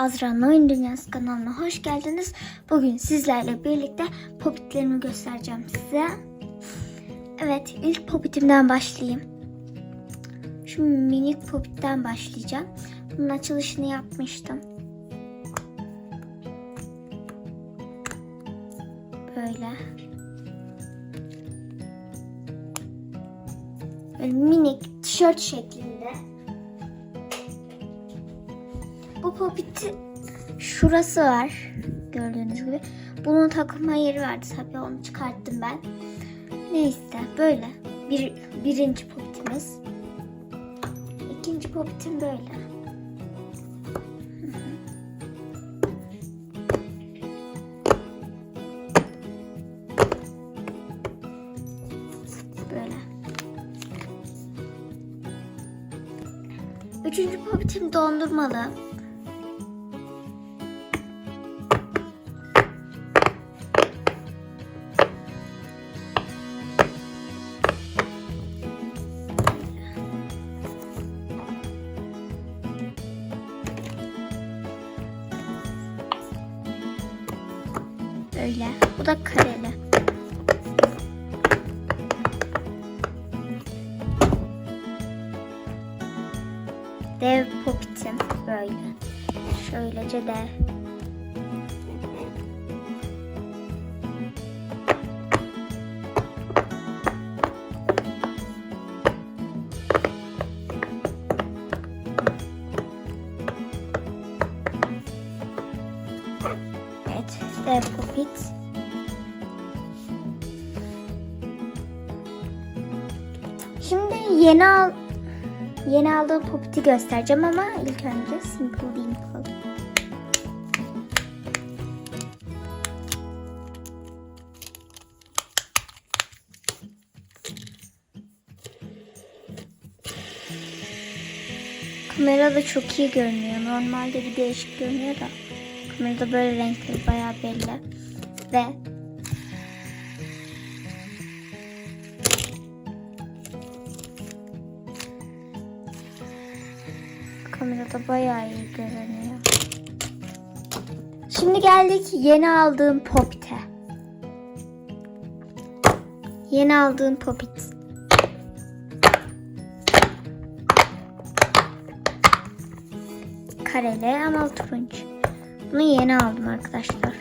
Azra'nın Oyun Dünyası kanalına hoş geldiniz. Bugün sizlerle birlikte popitlerimi göstereceğim size. Evet, ilk popitimden başlayayım. Şu minik popitten başlayacağım. Bunun açılışını yapmıştım. Böyle. Böyle minik tişört şeklinde. Bu popiti şurası var. Gördüğünüz gibi. Bunun takılma yeri vardı tabii onu çıkarttım ben. Neyse böyle. Bir, birinci popitimiz. İkinci popitim böyle. Böyle. Üçüncü popitim dondurmalı. Böyle. Bu da kareli. Dev popitim böyle. Şöylece de. Dev popit. Şimdi yeni al Yeni aldığım popiti göstereceğim ama ilk önce Simple Dimple. Kamerada çok iyi görünüyor. Normalde bir değişik görünüyor da. Kamerada böyle renkleri bayağı belli. Ve Kamerada bayağı iyi görünüyor. Şimdi geldik yeni aldığım popite. Yeni aldığım popit. Kareli ama turunç. Bunu yeni aldım arkadaşlar.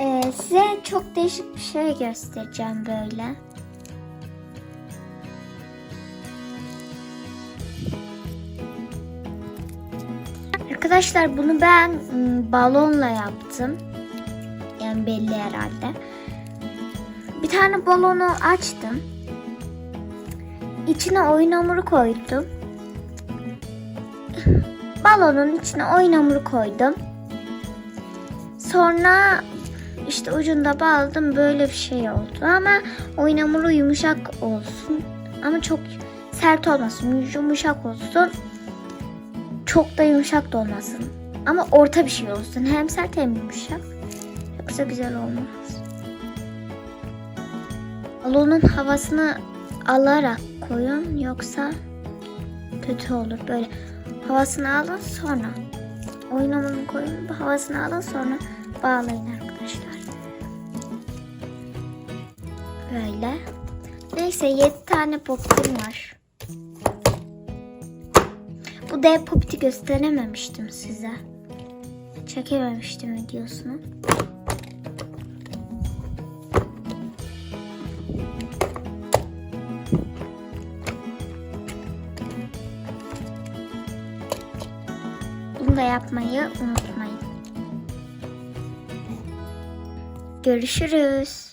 Ee, size çok değişik bir şey göstereceğim böyle. Arkadaşlar bunu ben ım, balonla yaptım. Yani belli herhalde. Bir tane balonu açtım. İçine oyun hamuru koydum. Balonun içine oyun hamuru koydum. Sonra işte ucunda bağladım böyle bir şey oldu ama oyun hamuru yumuşak olsun ama çok sert olmasın yumuşak olsun çok da yumuşak da olmasın ama orta bir şey olsun hem sert hem yumuşak yoksa güzel olmaz. Balonun havasını alarak koyun yoksa kötü olur böyle havasını alın sonra oyun hamurunu koyun havasını alın sonra bağlayın arkadaşlar. Böyle. Neyse 7 tane popitim var. Dev popiti gösterememiştim size. Çekememiştim videosunu. Bunu da yapmayı unutmayın. Görüşürüz.